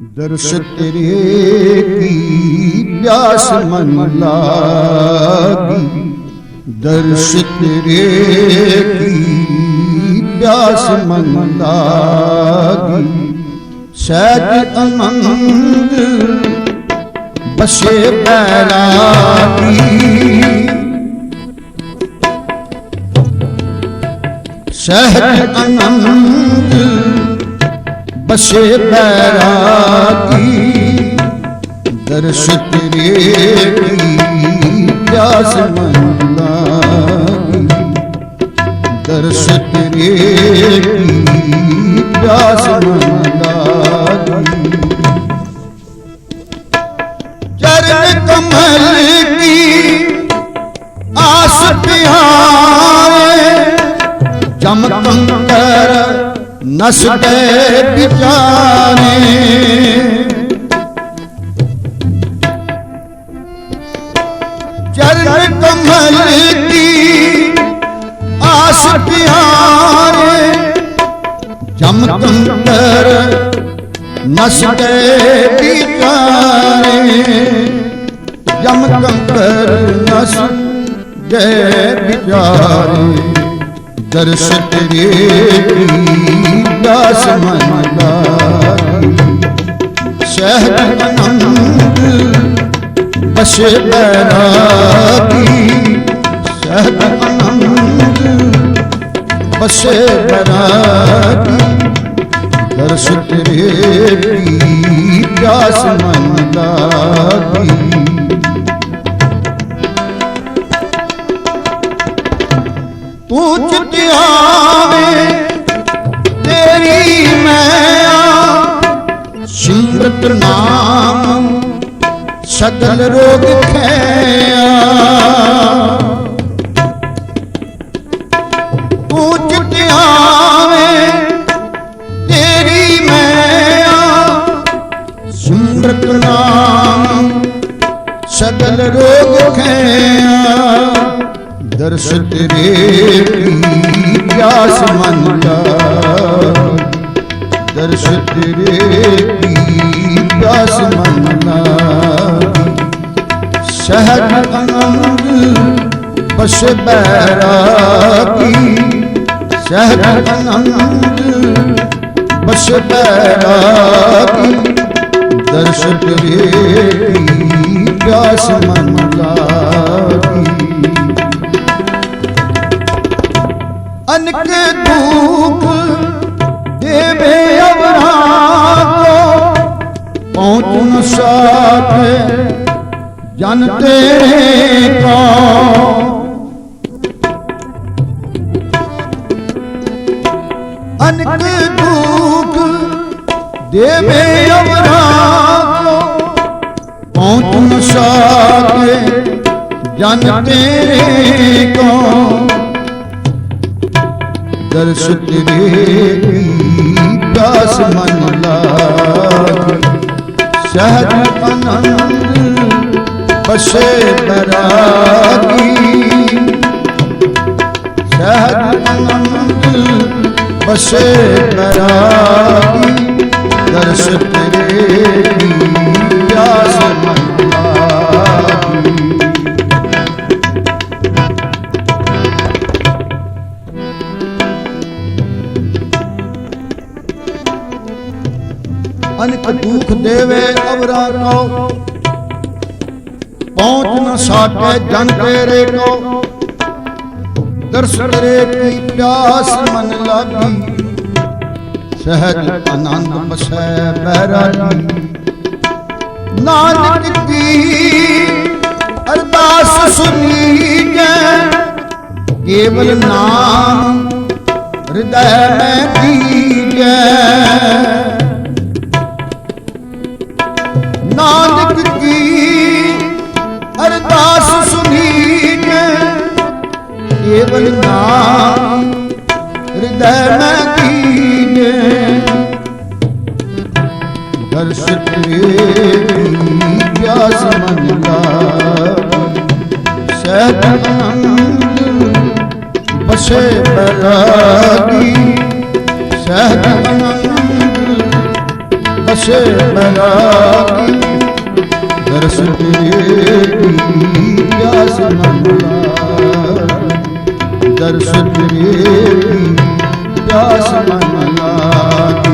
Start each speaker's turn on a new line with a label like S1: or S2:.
S1: ਦਰਸ ਤੇਰੇ ਕੀ ਪਿਆਸ ਮਨ ਲਾਗੀ? ਦਰਸ ਤੇਰੇ ਕੀ ਪਿਆਸ ਮਨ ਲਾਗੀ? ਸਹਿਜ ਅਨੰਦ ਬਸੇ ਬੈਰਾਗੀ ਸਹਿਜ ਅਨੰਦ ਬਸੇ ਬੈਰਾਗੀ, ਦਰਸ ਤੇਰੇ ਕੀ ਪਿਆਸ ਮਨ ਲਾਗੀ ਦਰਸ ਤੇਰੇ ਕੀ ਪਿਆਸ ਮਨ ਚਰਨ ਕਮਲ ਨਸਤੇ ਵਿਚਾਰੇ ਚਰਨ ਕਮਲ ਕੀ ਆਸ ਪਿਆਰੇ, ਜਮ ਕੰਕਰ ਨਸਤੇ ਵਿਚਾਰੇ ਜਮ ਕੰਕਰ ਨਸ ਦੇ ਵਿਚਾਰੇ ਦਰਸ ਤੇਰੇ ਕੀ ਦਾਸ ਮਨ ਲਾਗੀ ਸ਼ਹਿਦ ਅਨੰਦ ਬਸੇ ਬੈਰਾਗੀ। ਸ਼ਹਿਦ ਅਨੰਦ ਬਸੇ ਬੈਰਾਗੀ। ਦਰਸ ਤੇਰੇ ਕੀ ਦਾਸ ਮਨ ਲਾਗੀ ਨਾਮ, ਸਗਲ ਰੋਗ ਖਿਆ। ਤੂੰ ਚਿਤਿਆਵੇ ਤੇਰੀ ਮੈਂ ਸਿਮਰਤ ਨਾਮ, ਸਗਲ ਰੋਗ ਖਿਆ। ਦਰਸ ਤੇਰੇ ਪਿਆਸ ਮਨ ਲਾਗੀ ਦਰਸ ਤੇਰੇ ਕੀ ਪਿਆਸ ਮਨ ਲਾਗੀ ਸ਼ਹਿਦ ਅਨੰਦ ਬਸ ਬੈਰਾਗੀ। ਸ਼ਹਿਦ ਅਨੰਦ ਬਸ ਬੈਰਾਗੀ। ਦਰਸ ਤੇਰੇ ਕੀ ਪਿਆਸ ਮਨ ਅਨਕ ਧੂਪ ਦੇਵੇ ਸਾਥੇ ਜਨ ਤੇਰੇ ਕੋ ਅਨਕ ਦੁਖ ਦੇਵੇ ਅਵਰਾ ਕੋ ਪਹੁੰਚ ਨ ਜਨ ਤੇਰੇ ਕੋ ਦਰਸ ਤੇਰੇ ਕੀ ਪਿਆਸ ਮਨ ਲਾਗ ਸਹਿਜ ਆਨੰਦ ਬਸੇ ਬਰਾਗੀ ਸਹਿਜ ਆਨੰਦ ਬਸੇ ਬਰਾਗੀ ਦਰਸ ਤੇਰੇ ਕੀ ਪਿਆਸ ਮਨ ਅਨਕ ਦੁਖ ਦੇਵੇ ਅਵਰਾ ਕੋ। ਪਹੁੰਚ ਨ ਸਾਕੇ ਜਨ ਤੇਰੇ ਕੋ। ਦਰਸ ਤੇਰੇ ਕੀ ਪਿਆਸ ਮਨ ਲਾਗੀ। ਸਹਿਜ ਆਨੰਦ ਬਸੈ ਬਹਿਰਾਗੀ। ਨਾਨਕ ਦੀ ਅਰਦਾਸ ਸੁਣੀ ਜੈ ਕੇਵਲ ਨਾਮ ਹਿਰਦੈ ਮੈਂ ਦੀਜੈ ਬਰਾਗੀ ਸਹਿਜ ਆਨੰਦ ਬਸੇ ਬੈਰਾਗੀ ਦਰਸ ਤੇਰੇ ਕੀ ਪਿਆਸ ਮਨ ਦਰਸ ਤੇਰੇ ਕੀ ਪਿਆਸ ਮਨ